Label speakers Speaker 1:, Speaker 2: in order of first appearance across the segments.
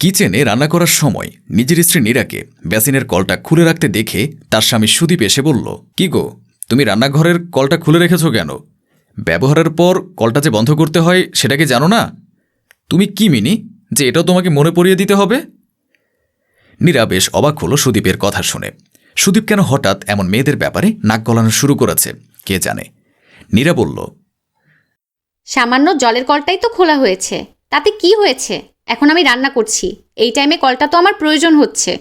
Speaker 1: কিচেনে রান্না করার সময় নিজের স্ত্রী নীরাকে বেসিনের কলটা খুলে রাখতে দেখে তার স্বামী সুদীপ এসে বলল, কি গো, তুমি রান্নাঘরের কলটা খুলে রেখেছো কেন? ব্যবহারের পর কলটা যে বন্ধ করতে হয় সেটা কি জানো না? তুমি কি মিনি, যে এটাও তোমাকে মনে পড়িয়ে দিতে হবে? নীরা বেশ অবাক হলো সুদীপের কথা শুনে। সুদীপ কেন হঠাৎ এমন মেয়েদের ব্যাপারে নাক গলানো শুরু করেছে, কে জানে? নীরা বলল,
Speaker 2: সামান্য জলের কলটাই তো খোলা হয়েছে। তাতে কি হয়েছে? এখন আমি রান্না করছি। এই টাইমে কলটা তো আমার প্রয়োজন হচ্ছে।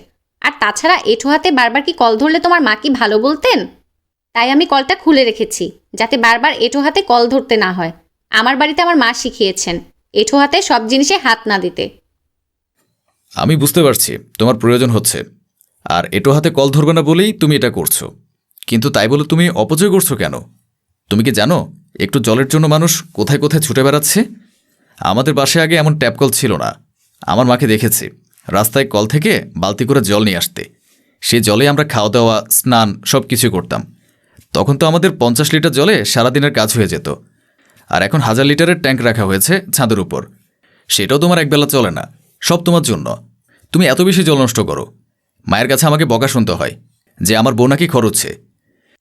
Speaker 2: আর তাছাড়া এঁঠো হাতে বারবার কি কল ধরলে তোমার মা কি ভালো বলতেন? তাই আমি কলটা খুলে রেখেছি, যাতে বারবার এঁঠো হাতে কল ধরতে না হয়। আমার বাড়িতে আমার মা শিখিয়েছেন, এঁঠো হাতে সব জিনিসে হাত না দিতে।
Speaker 1: আমি বুঝতে পারছি, তোমার প্রয়োজন হচ্ছে। আর এটো হাতে কল ধরবে না বলেই তুমি এটা করছ। কিন্তু তাই বলে তুমি অপচয় করছ কেন? তুমি কি জানো, একটু জলের জন্য মানুষ কোথায় কোথায় ছুটে বেড়াচ্ছে? আমাদের বাসায় আগে এমন ট্যাপ কল ছিল না। আমার মাকে দেখেছি। রাস্তায় কল থেকে বালতি করে জল নিয়ে আসতে। সে জলে আমরা খাওয়া দাওয়া, স্নান সব কিছু করতাম। তখন তো আমাদের পঞ্চাশ লিটার জলে সারাদিনের কাজ হয়ে যেত। আর এখন হাজার লিটারের ট্যাঙ্ক রাখা হয়েছে ছাদের উপর। সেটাও তোমার একবেলা চলে না। সব তোমার জন্য। তুমি এত বেশি জল নষ্ট করো। মায়ের কাছে আমাকে বকা শুনতে হয় যে আমার বউ নাকি খরচছে।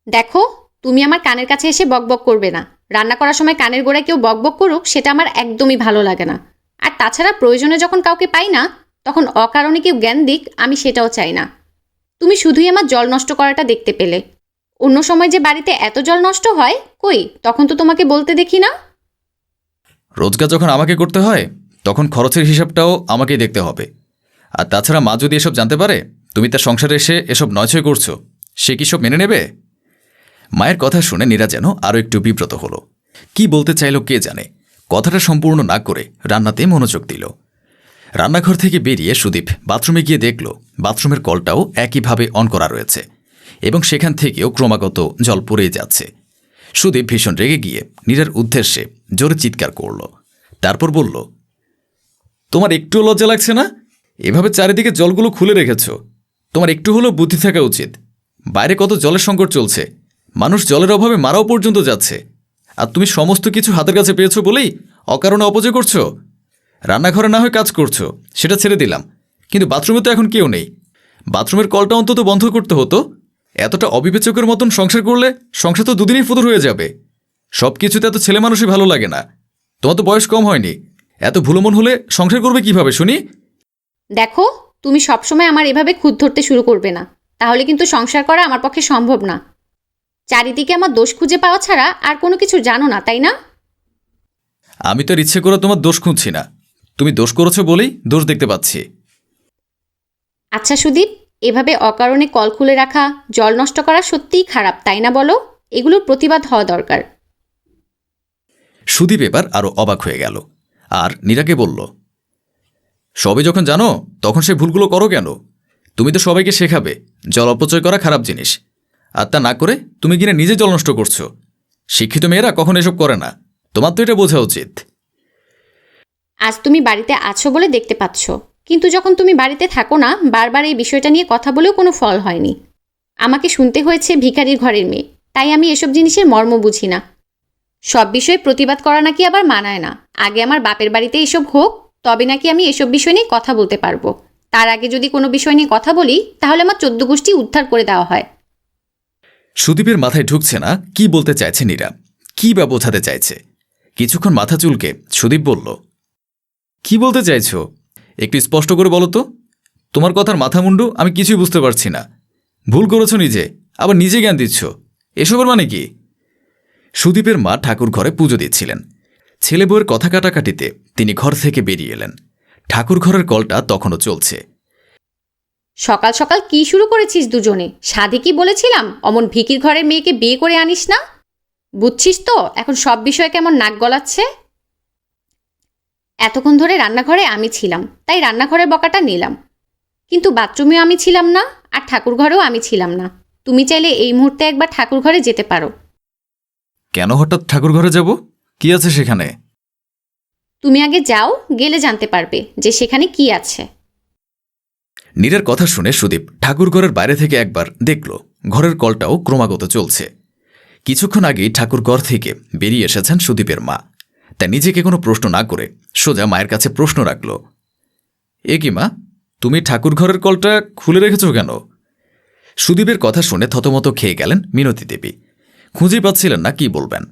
Speaker 2: দেখো, তুমি আমার কানের কাছে এসে বকবক করবে না। রান্না করার সময় কানের গোড়ায় কেউ বকবক করুক, সেটা আমার একদমই ভালো লাগে না। আর তাছাড়া প্রয়োজনে যখন কাউকে পাই না, তখন অকারণে কেউ জ্ঞান দিক, আমি সেটাও চাই না। তুমি শুধুই আমার জল নষ্ট করাটা দেখতে পেলে। অন্য সময় যে বাড়িতে এত জল নষ্ট হয়, কই? তখন তো তোমাকে বলতে দেখি না।
Speaker 1: রোজগার যখন আমাকে করতে হয়, তখন খরচের হিসাবটাও আমাকেই দেখতে হবে। আর তাছাড়া মা যদি এসব জানতে পারে, তুমি তার সংসারে এসে এসব নয়ছয় করছ, সে কি সব মেনে নেবে? মায়ের কথা শুনে নীরা যেন আরও একটু বিব্রত হলো। কি বলতে চাইল কে জানে? কথাটা সম্পূর্ণ না করে রান্নাতে মনোযোগ দিল। রান্নাঘর থেকে বেরিয়ে সুদীপ বাথরুমে গিয়ে দেখল, বাথরুমের কলটাও একইভাবে অন করা রয়েছে এবং সেখান থেকেও ক্রমাগত জল পড়ে যাচ্ছে। সুদীপ ভীষণ রেগে গিয়ে নীরার উদ্দেশ্যে জোরে চিৎকার করল। তারপর বলল, তোমার একটুও লজ্জা লাগছে না? এভাবে চারিদিকে জলগুলো খুলে রেখেছ। তোমার একটু হলেও বুদ্ধি থাকা উচিত। বাইরে কত জলের সংকট চলছে। মানুষ জলের অভাবে মারাও পর্যন্ত যাচ্ছে। আর তুমি সমস্ত কিছু হাতের কাছে পেয়েছ বলেই অকারণে অপচয় করছ? রান্নাঘরে না হয়ে কাজ করছ, সেটা ছেড়ে দিলাম। কিন্তু বাথরুমে তো এখন কেউ নেই। বাথরুমের কলটা অন্তত বন্ধ করতে হতো। এতটা অবিবেচকের মতন সংসার করলে সংসার তো দুদিনই ফুতুর হয়ে যাবে। সব কিছুতে এত ছেলে মানুষই ভালো লাগে না। তোমার তো বয়স কম হয়নি। এত ভুলোমন হলে সংসার করবে কীভাবে, শুনি?
Speaker 2: দেখো, তুমি সবসময় আমার এভাবে খুদ ধরতে শুরু করবে না। তাহলে কিন্তু সংসার করা আমার পক্ষে সম্ভব না। চারিদিকে আমার দোষ খুঁজে পাওয়া ছাড়া আর কোনো কিছু জানো না তাই না?
Speaker 1: আমি তো আর ইচ্ছে করে তোমার দোষ খুঁজছি না। তুমি দোষ করেছ বলেই দোষ দেখতে পাচ্ছি।
Speaker 2: আচ্ছা সুদীপ এভাবে অকারণে কল খুলে রাখা জল নষ্ট করা সত্যিই খারাপ তাই না বলো? এগুলোর প্রতিবাদ হওয়া দরকার।
Speaker 1: সুদীপ এবার আরও অবাক হয়ে গেল আর নীরাকে বলল সবে যখন জানো তখন সে ভুলগুলো করো কেন? তুমি তো সবাইকে শেখাবে জল অপচয় করা খারাপ জিনিস। আর তা না করে তুমি কিনা নিজে জল নষ্ট করছ। শিক্ষিত মেয়েরা কখন এসব করে না। তোমার তো এটা বোঝা উচিত।
Speaker 2: আজ তুমি বাড়িতে আছো বলে দেখতে পাচ্ছ। কিন্তু যখন তুমি বাড়িতে থাকো না, বারবার এই বিষয়টা নিয়ে কথা বলেও কোনো ফল হয়নি। আমাকে শুনতে হয়েছে ভিখারির ঘরের মেয়ে। তাই আমি এসব জিনিসের মর্ম বুঝি না। সব বিষয়ে প্রতিবাদ করা নাকি আবার মানায় না। আগে আমার বাপের বাড়িতে এসব হোক, তবে নাকি আমি এসব বিষয় নিয়ে কথা বলতে পারব। তার আগে যদি কোনো বিষয় নিয়ে কথা বলি, তাহলে আমার চোদ্দ গোষ্ঠী উদ্ধার করে দেওয়া হয়।
Speaker 1: সুদীপের মাথায় ঢুকছে না কি বলতে চাইছে নীরা? কি বা বোঝাতে চাইছে? কিছুক্ষণ মাথা চুলকে সুদীপ বলল, কি বলতে চাইছো? একটু স্পষ্ট করে বলো তো। তোমার কথার মাথা মুন্ডু আমি কিছুই বুঝতে পারছি না। ভুল করেছ নিজে, আবার নিজে জ্ঞান দিচ্ছ। এসবের মানে কি? সুদীপের মা ঠাকুর ঘরে পুজো দিচ্ছিলেন। ছেলে বউয়ের কথা কাটাকাটিতে তিনি ঘর থেকে বেরিয়ে এলেন। ঠাকুর ঘরের কলটা তখনও চলছে।
Speaker 2: সকাল সকাল কি শুরু করেছিস দুজনে? সাধে কি বলেছিলাম? অমন ভিকির ঘরের মেয়েকে বিয়ে করে আনিস না? বুঝছিস তো এখন সব বিষয়ে কেমন নাক গলাচ্ছে? এতক্ষণ ধরে রান্নাঘরে আমি ছিলাম তাই রান্নাঘরের বকাটা নিলাম। কিন্তু বাথরুমেও আমি ছিলাম না আর ঠাকুর ঘরেও আমি ছিলাম না। তুমি চাইলে এই মুহূর্তে একবার ঠাকুর ঘরে যেতে পারো।
Speaker 1: কেন হঠাৎ ঠাকুর ঘরে যাব? কি আছে সেখানে?
Speaker 2: তুমি আগে যাও গেলে জানতে পারবে যে সেখানে কি আছে।
Speaker 1: নীরের কথা শুনে সুদীপ ঠাকুরঘরের বাইরে থেকে একবার দেখল, ঘরের কলটাও ক্রমাগত চলছে। কিছুক্ষণ আগেই ঠাকুরঘর থেকে বেরিয়ে এসেছেন সুদীপের মা। তা নিজেকে কোনো প্রশ্ন না করে সোজা মায়ের কাছে প্রশ্ন রাখল, এ কি মা, তুমি ঠাকুর ঘরের কলটা খুলে রেখেছ কেন? সুদীপের কথা শুনে থতমত খেয়ে গেলেন মিনতি দেবী। খুঁজে পাচ্ছিলেন না কি বলবেন।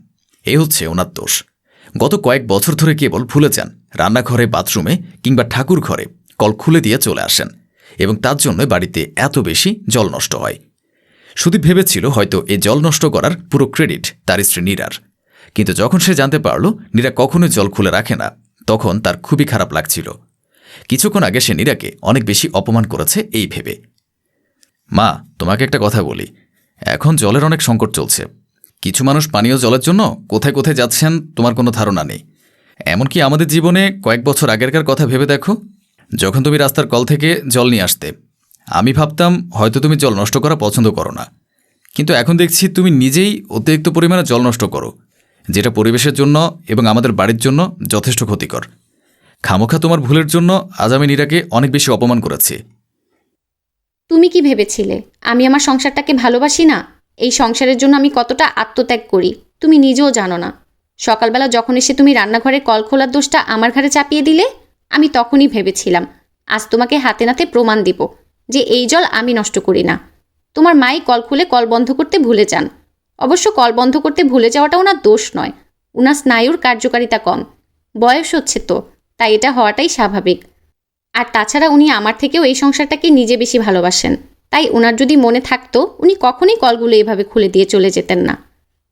Speaker 1: এ হচ্ছে ওনার দোষ। গত কয়েক বছর ধরে কেবল ভুলে যান, রান্নাঘরে, বাথরুমে কিংবা ঠাকুর ঘরে কল খুলে দিয়ে চলে আসেন। এবং তার জন্য বাড়িতে এত বেশি জল নষ্ট হয়। সুদীপ ভেবেছিল হয়তো এ জল নষ্ট করার পুরো ক্রেডিট তার স্ত্রী নীরার। কিন্তু যখন সে জানতে পারল, নীরা কখনোই জল খুলে রাখে না, তখন তার খুবই খারাপ লাগছিল। কিছুক্ষণ আগে সে নীরাকে অনেক বেশি অপমান করেছে এই ভেবে। মা, তোমাকে একটা কথা বলি। এখন জলের অনেক সংকট চলছে। কিছু মানুষ পানীয় জলের জন্য কোথায় কোথায় যাচ্ছেন তোমার কোনো ধারণা নেই। এমনকি আমাদের জীবনে কয়েক বছর আগেরকার কথা ভেবে দেখো। যখন তুমি রাস্তার কল থেকে জল নিয়ে আসতে, আমি ভাবতাম হয়তো তুমি জল নষ্ট করা পছন্দ করো না। কিন্তু এখন দেখছি তুমি নিজেই অতিরিক্ত পরিমাণে জল নষ্ট করো, যেটা পরিবেশের জন্য এবং আমাদের বাড়ির জন্য যথেষ্ট ক্ষতিকর। খামোখা তোমার ভুলের জন্য আজ আমি নীরাকে অনেক বেশি অপমান করেছি।
Speaker 2: তুমি কি ভেবেছিলে? আমি আমার সংসারটাকে ভালোবাসি না? এই সংসারের জন্য আমি কতটা আত্মত্যাগ করি? তুমি নিজেও জানো না। সকালবেলা যখন এসে তুমি রান্নাঘরে কল খোলার দোষটা আমার ঘাড়ে চাপিয়ে দিলে আমি তখনই ভেবেছিলাম, আজ তোমাকে হাতে নাতে প্রমাণ দিব যে এই জল আমি নষ্ট করি না। তোমার মাই কল খুলে কল বন্ধ করতে ভুলে যান। অবশ্য কল বন্ধ করতে ভুলে যাওয়াটা ওনার দোষ নয়। ওনার স্নায়ুর কার্যকারিতা কম। বয়স হচ্ছে তো, তাই এটা হওয়াটাই স্বাভাবিক। আর তাছাড়া উনি আমার থেকেও এই সংসারটাকে নিজে বেশি ভালোবাসেন। তাই ওনার যদি মনে থাকতো, উনি কখনোই কলগুলো এভাবে খুলে দিয়ে চলে যেতেন না।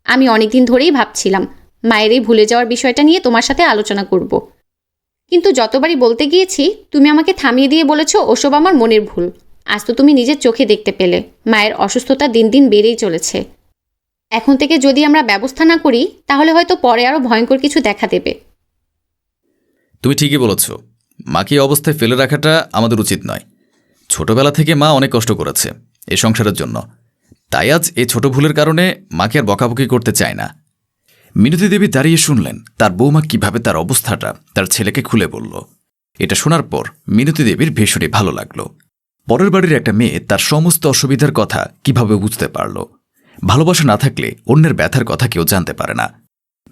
Speaker 2: আমি অনেকদিন ধরেই ভাবছিলাম, মায়ের এই ভুলে যাওয়ার বিষয়টা নিয়ে তোমার সাথে আলোচনা করব। কিন্তু যতবারই বলতে গিয়েছি, তুমি আমাকে থামিয়ে দিয়ে বলেছ ওসব আমার মনের ভুল। আজ তো তুমি নিজের চোখে দেখতে পেলে। মায়ের অসুস্থতা দিন দিন বেড়েই চলেছে। এখন থেকে যদি আমরা ব্যবস্থা না করি, তাহলে হয়তো পরে আরও ভয়ঙ্কর কিছু দেখা দেবে।
Speaker 1: তুমি ঠিকই বলেছ। মাকে অবস্থায় ফেলে রাখাটা আমাদের উচিত নয়। ছোটবেলা থেকে মা অনেক কষ্ট করেছে এই সংসারের জন্য। তাই আজ এই ছোট ভুলের কারণে মাকে আর বকাবকি করতে চায় না। মিনতি দেবী দাঁড়িয়ে শুনলেন, তার বৌমা কীভাবে তার অবস্থাটা তার ছেলেকে খুলে বলল। এটা শোনার পর মিনতি দেবীর ভীষণই ভালো লাগল। পরের বাড়ির একটা মেয়ে তার সমস্ত অসুবিধার কথা কীভাবে বুঝতে পারল। ভালোবাসা না থাকলে অন্যের ব্যথার কথা কেউ জানতে পারে না।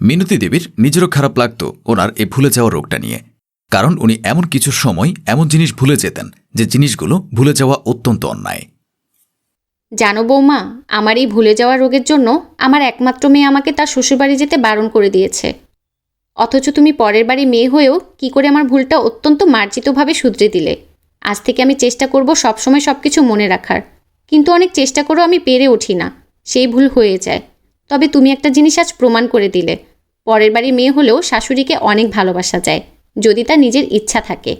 Speaker 1: মিনতি দেবীর নিজেরও খারাপ লাগত ওনার এ ভুলে যাওয়া রোগটা নিয়ে। কারণ উনি এমন কিছু সময় এমন জিনিস ভুলে যেতেন, যে জিনিসগুলো ভুলে যাওয়া অত্যন্ত অন্যায়।
Speaker 2: জানো বৌমা, আমার এই ভুলে যাওয়া রোগের জন্য আমার একমাত্র মেয়ে আমাকে তার শ্বশুরবাড়ি যেতে বারণ করে দিয়েছে। অথচ তুমি পরের বাড়ি মেয়ে হয়েও কি করে আমার ভুলটা অত্যন্ত মার্জিতভাবে শুধরে দিলে। আজ থেকে আমি চেষ্টা করব সবসময় সব কিছু মনে রাখার। কিন্তু অনেক চেষ্টা করেও আমি পেরে উঠি না। সেই ভুল হয়ে যায়। তবে তুমি একটা জিনিস আজ প্রমাণ করে দিলে। পরের বাড়ি মেয়ে হলেও শাশুড়িকে অনেক ভালোবাসা যায়। যদি তার নিজের ইচ্ছা থাকে।